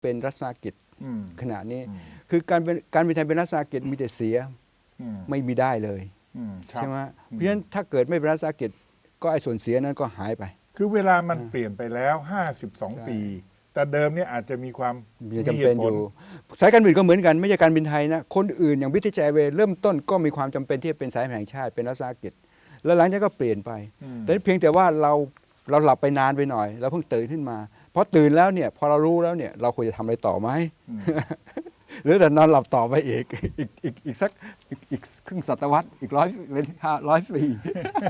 เป็นรัฐวิสาหกิจอืมขณะนี้อืมคือการเป็นการบินไทยเป็นรัฐวิสาหกิจมีแต่เสียอืมไม่มีได้เลยอืมครับใช่ไหมเพราะฉะนั้นถ้าเกิดไม่เป็นรัฐวิสาหกิจก็ไอ้ส่วนเสียนั้นก็หายไป คือเวลามันเปลี่ยนไปแล้วใช่52 ปี แต่เดิมเนี่ยอาจจะมีความยังจำเป็นมีหตุผอลยู่สายการบินก็เหมือนกันไม่ใช่การบินไทยนะคนอื่นอย่างวิทยาเวย์เริ่มต้นก็มีความจำเป็นที่จะเป็นสายการบินแห่งชาติเป็นรัฐวิสาหกิจ แล้วหลังจากนั้นก็เปลี่ยนไปอืมแต่เพียงแต่ว่าเราเราหลับไปนานไปหน่อยเราเพิ่งตื่นขึ้นมา พอตื่นแล้วเนี่ย พอเรารู้แล้วเนี่ย เราควรจะทำอะไรต่อไหมอืมหรือแต่นอนหลับต่อไปอีกอีกอีกอีกสักอีกอีกครึ่งศตวรรษอีกร้อยเป็นห้าร้อยปี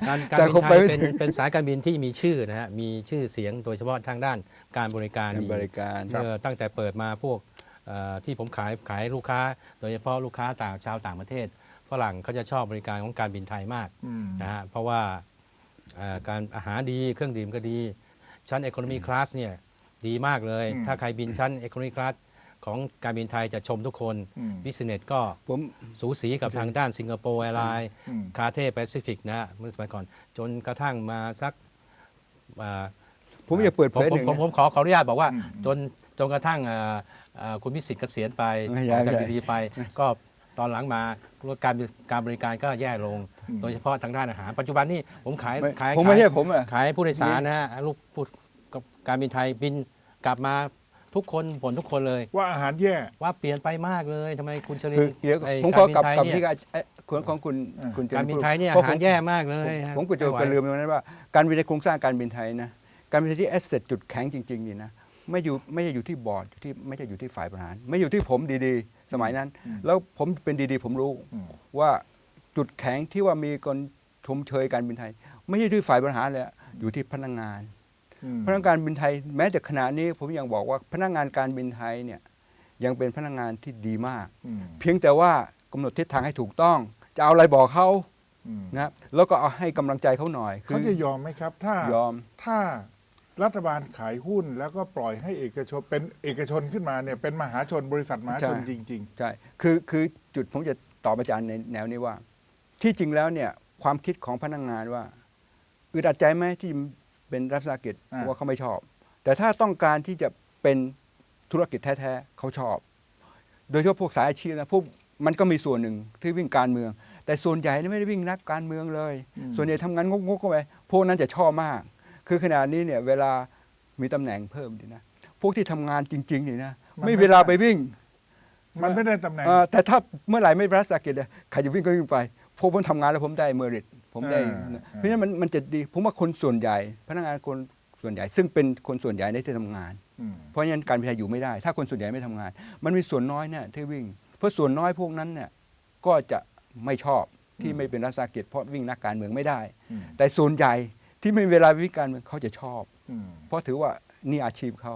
การการแต่บินคงไทไปยไม่เป็นถึงเป็นสายการบินที่มีชื่อนะฮะมีชื่อเสียงโดยเฉพาะทางด้านการบริการดีบริการเมื่อตั้งแต่เปิดมาพวกเอ่อที่ผมขายขายลูกค้า โดยเฉพาะลูกค้าต่างชาวต่างประเทศฝรั่งเขาจะชอบบริการของการบินไทยมากอืมนะฮะเพราะว่าเอ่อการอาหารดีเครื่องดื่มก็ดี ชั้น Economy Class เนี่ย ดีมากเลยอืมถ้าใครบินชั้น Economy Class ของการบินไทยจะชมทุกคนอืมบิสเนสก็ผมสูสีกับทางด้านสิงคโปร์แอร์ไลน์อืมคาเท่แปซิฟิกนะฮะเมื่อสมัยก่อน จนกระทั่งมาสักอ่าผมอยากเปิดเผยผมหนึ่งผมผมขอขออนุญาตบอกว่าอืมจนจนกระทั่งอ่าอ่าคุณพิสิทธิ์เกษียณไปไม่อใช่อกจากไม่ใช่ดีๆไป ก็ตอนหลังมาการการบริการก็แย่ลงอืมโดยเฉพาะทางด้านอาหาร ปัจจุบันนี้ผมขายไม่ขายผมไม่ขายใช่ผมอะขายผู้โดยสารนะฮะลูกพูดกับการบินไทยบิน กลับมาทุกคนบ่นทุกคนเลย ว่าอาหารแย่ ว่าเปลี่ยนไปมากเลยทำไมคุณชลิคืนอเดี๋ยวไอ้ผมขอบินกลับไทยกลับเนี่ยที่การเอ่อของของคุณอ่าคุณเจการบินไทยเนี่ยเพอาราะผหารมแย่มากเลยผมก็จะไม่ไหวกลืมตรงนั้นว่าการบินไทยโครงสร้างการบินไทยนะ การบินไทยที่แอสเซทจุดแข็งจริงๆนี่นะไม่อยู่ไม่ใช่อยู่ที่บอร์ดอยู่ที่ไม่ใช่อยู่ที่ฝ่ายบริหาร ไม่อยู่ที่ผมดีๆ สมัยนั้นอืมแล้วผมเป็นดีๆ ผมรู้อืม ว่าจุดแข็งที่ว่ามีคนชมเชยการบินไทย ไม่ใช่ที่ฝ่ายบริหารเลยอะอยู่ที่พนักงานอืม พนักงานบินไทยแม้แต่ขณะนี้ผมยังบอกว่าพนักงานการบินไทยเนี่ยยังเป็นพนักงานที่ดีมากอืมเพียงแต่ว่ากำหนดทิศทางให้ถูกต้อง จะเอาอะไรบอกเขาอืมนะแล้วก็เอาให้กำลังใจเขาหน่อยเขาจะยอมไหมครับ ถ้ายอมถ้ารัฐบาลขายหุ้นแล้วก็ปล่อยให้เอกชนเป็นเอกชนขึ้นมาเนี่ยเป็นมหาชนบริษัทมหาชนใช่จริงใช่ คือคือจุดผมจะตอบอาจารย์ในแนวนี้ว่า ที่จริงแล้วเนี่ยความคิดของพนักงานว่าอึดอัดใจไหมที่ เป็นรัฐวิสาหกิจอ่าว่าเขาไม่ชอบ แต่ถ้าต้องการที่จะเป็นธุรกิจแท้ๆเขาชอบ โดยเฉพาะพวกสายอาชีพนะพวกมันก็มีส่วนหนึ่งที่วิ่งการเมือง แต่ส่วนใหญ่นี่ไม่ได้วิ่งนักการเมืองเลยอืมส่วนใหญ่ทำงานงกๆเข้าไปพวกนั้นจะชอบมาก คือขณะนี้เนี่ยเวลามีตำแหน่งเพิ่มดีนะพวกที่ทำงานจริงๆนี่นะไม่มีเวลาไปวิ่งๆมันไม่ได้ตำแหน่ง เอ่อแต่ถ้าเมื่อไหร่ไม่รัฐวิสาหกิจเนี่ยใครจะวิ่งก็วิ่งไปเพราะผมทำงานแล้วผมได้เมริต ผมได้อ่าอ่าเพราะฉะนั้นมันมันจะดีผมว่าคนส่วนใหญ่ พนักงานคนส่วนใหญ่ ซึ่งเป็นคนส่วนใหญ่ในที่ทำงานอืมเพราะฉะนั้นการบินไทยอยู่ไม่ได้ ถ้าคนส่วนใหญ่ไม่ทำงาน มันมีส่วนน้อยเนี่ยที่วิ่ง เพราะส่วนน้อยพวกนั้นเนี่ยก็จะไม่ชอบที่ไม่เป็นรัฐวิสาหกิจเพราะวิ่งนักการเมืองไม่ได้อืมแต่ส่วนใหญ่ที่ไม่มีเวลาวิ่งการเมืองเขาจะชอบอืมเพราะถือว่านี่อาชีพเขา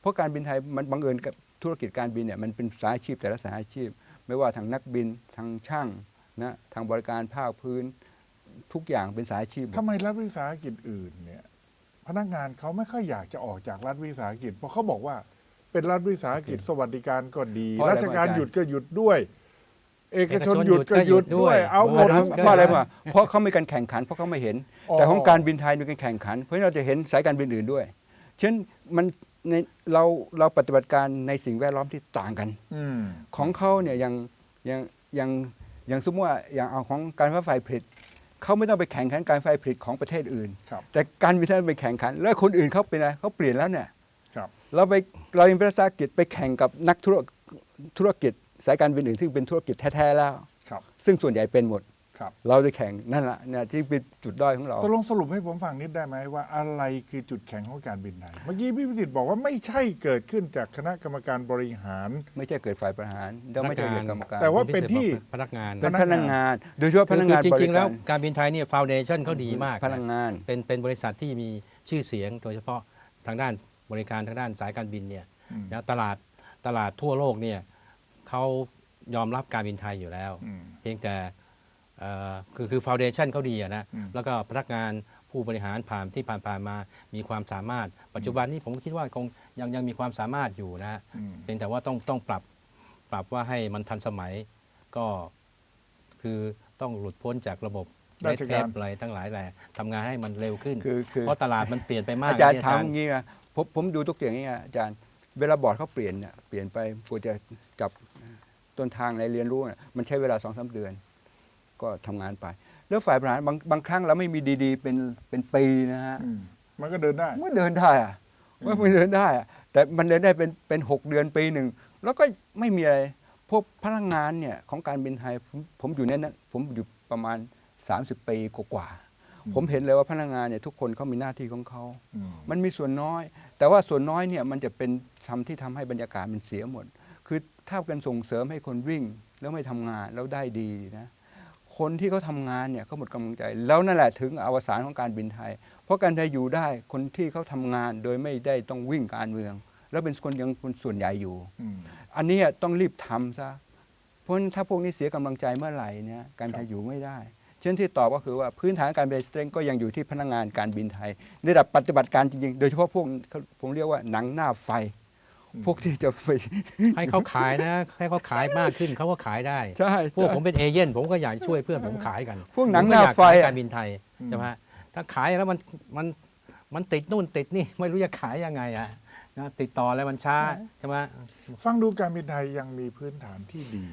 เพราะการบินไทยมันบังเอิญกับธุรกิจการบินเนี่ยมันเป็นสายอาชีพแต่ละสายอาชีพ ไม่ว่าทางนักบินทางช่างนะทางบริการภาคพื้น ทุกอย่างเป็นสายอาชีพหมดทำไมรัฐวิสาหกิจอื่นเนี่ยพนักงานเขาไม่ค่อยอยากจะออกจากรัฐวิสาหกิจ เพราะเขาบอกว่าเป็นรัฐวิสาหกิจสวัสดิการก็ดีเพราะอะไรราชการอาจารย์หยุดก็หยุดด้วยเอกชนเอกชนหยุดก็หยุดด้วย เอาหมดเออเพราะอะไรมาเพราะเขาไม่การแข่งขัน เพราะเขาไม่เห็นอ๋อแต่ของการบินไทยมีการแข่งขัน เพราะฉะนั้นเราจะเห็นสายการบินอื่นด้วย เช่นมันในเราเราปฏิบัติการในสิ่งแวดล้อมที่ต่างกันอืมของเขาเนี่ยยังยังยังยังสมมติว่าอย่างเอาของการไฟฟ้าผลิต เขาไม่ต้องไปแข่งขันการไฟผลิตของประเทศอื่นครับแต่การบินไทยไปแข่งขัน แล้วคนอื่นเขาเป็นอะไรเขาเปลี่ยนแล้วเนี่ยครับเราไปเราเป็นภาษาอังกฤษไปแข่งกับนักธุรธุรกิจสายการบินอื่นที่เป็นธุรกิจแท้ๆแล้วครับซึ่งส่วนใหญ่เป็นหมด ครับ เราจะแข่งนั่นแหละเนี่ยที่เป็นจุดด้อยของเรา ตกลงสรุปให้ผมฟังนิดได้ไหมว่าอะไรคือจุดแข็งของการบินไทย เมื่อกี้พี่พิสิทธิ์บอกว่าไม่ใช่เกิดขึ้นจากคณะกรรมการบริหาร ไม่ใช่เกิดฝ่ายบริหารเราไม่ใช่เกิดกรรมการแต่ว่าเป็นที่พนักงานเป็นพนักงาน โดยเฉพาะพนักงานคือบจริริงๆแล้กาวรการบินไทยเนี่ยฟาวเดชันเขาดีมากพนักงานเป็นเป็นบริษัทที่มีชื่อเสียง โดยเฉพาะทางด้านบริการทางด้านสายการบินเนี่ยอืมนะตลาดตลาดทั่วโลกเนี่ยเขายอมรับการบินไทยอยู่แล้วอืมเพียงแต่เอ่อ คือคือฟาวเดชันเขาดีอะนะอืมแล้วก็พนักงานผู้บริหารผ่านที่ผ่านๆมามีความสามารถ ปัจจุบันนี้ผมคิดว่าคงยังยังมีความสามารถอยู่นะฮะอืมเพียงแต่ว่าต้องต้องปรับปรับว่าให้มันทันสมัยก็คือต้องหลุดพ้นจากระบบราชเทการปอะไรทั้งหลายแหละทำงานให้มันเร็วขึ้นคือคือเพราะตลาดมันเปลี่ยนไปมากอาจารย์นะถามอย่างนี้นะผมผมดูทุกอย่างนี้นะอาจารย์เวลาบอร์ดเขาเปลี่ยนเนี่ยเปลี่ยนไปกว่าจะจับต้นทางในเรียนรู้เนี่ยมันใช้เวลาสองสาเดือน ก็ทำงานไป แล้วฝ่ายบริหารบางบางครั้งเราไม่มีดีๆ เป็นเป็นปีนะฮะ อืมมันก็เดินได้ มันเดินได้อะมันไม่เดินได้อะแต่มันเดินได้เป็นเป็นหกเดือนปีหนึ่ง แล้วก็ไม่มีอะไร พวกพนักงานเนี่ยของการบินไทยผมผมอยู่ในนั้นผมอยู่ประมาณ 30 ปีกว่าๆผมเห็นเลยว่าพนักงานเนี่ยทุกคนเขามีหน้าที่ของเขา อืม มันมีส่วนน้อย แต่ว่าส่วนน้อยเนี่ยมันจะเป็นทำที่ทำให้บรรยากาศมันเสียหมด คือถ้ากันส่งเสริมให้คนวิ่งแล้วไม่ทำงานแล้วได้ดีนะ คนที่เขาทำงานเนี่ยเขาหมดกำลังใจ แล้วนั่นแหละถึงอวสานของการบินไทย เพราะการไทยอยู่ได้คนที่เขาทำงานโดยไม่ได้ต้องวิ่งการเมือง แล้วเป็นคนยังคนส่วนใหญ่อยู่อืมอันนี้ต้องรีบทำซะเพราะฉะนั้นถ้าพวกนี้เสียกำลังใจเมื่อไหร่เนี่ยการไทยอยู่ไม่ได้เช่นที่ตอบก็คือว่าพื้นฐานการบินสเตรงก็ยังอยู่ที่พนักงานการบินไทยในระดับปฏิบัติการจริงๆ โดยเฉพาะพวกเขาผมเรียกว่าหนังหน้าไฟ พวกที่จะไปให้เขาขายนะ ให้เขาขายมากขึ้นเขาก็ขายได้ใช่พวกใช่ผมเป็นเอเย่นผมก็อยากช่วยเพื่อนผมขายกันพวกหนังผมหก็น้าอยกไฟขายอะการบินไทยใช่ไหมถ้าขายแล้วมันมันมันติดนู่นติดนี่ไม่รู้จะขายยังไงอะนะติดต่อแล้วมันช้าใช่ไหมฟังดูการบินไทยยังมีพื้นฐานที่ดี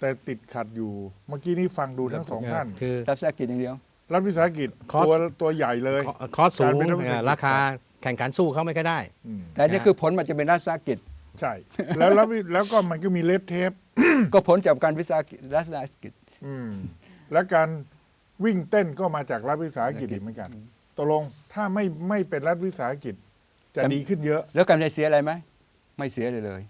แต่ติดขัดอยู่เมื่อกี้นี้ฟังดูทั้งสองท่านคือรัฐวิสาหกิจอย่างเดียวรัฐวิสาหกิจคอสตัวตัวใหญ่เลยคอคอสสูการงเป็นรัฐวิสาหกิจราคา แข่งขันสู้เขาไม่ค่อยได้อืมแต่นี่คือผลมันจะเป็นรัฐวิสาหกิจ ใช่ แล้วแล้วแล้วก็มันก็มีเลดเทปก็ผลจากการวิสาหกิจรัฐวิสาหกิจอืมและการวิ่งเต้นก็มาจากรัฐวิสาหกิจอีกเหมือนกันตกลงถ้าไม่ไม่เป็นรัฐวิสาหกิจ จะแต่ดีขึ้นเยอะ แล้วการไทยเสียอะไรไหมไม่เสียเลยเลย